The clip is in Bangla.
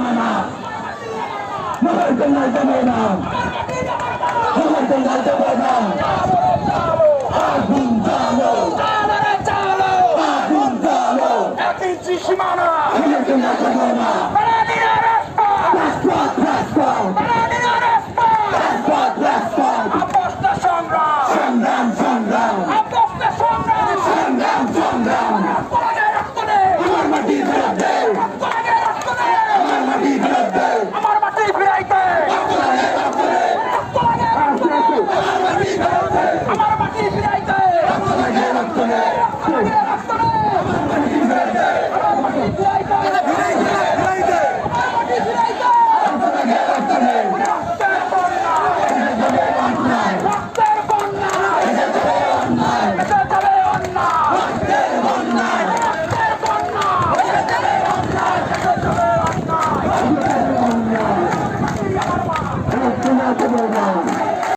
জমে না আমার গঙ্গা জমে না আমার গঙ্গা জমে না আগুন জ্বালো আগুন জ্বালো এক ইঞ্চি সীমানা আমার মাটি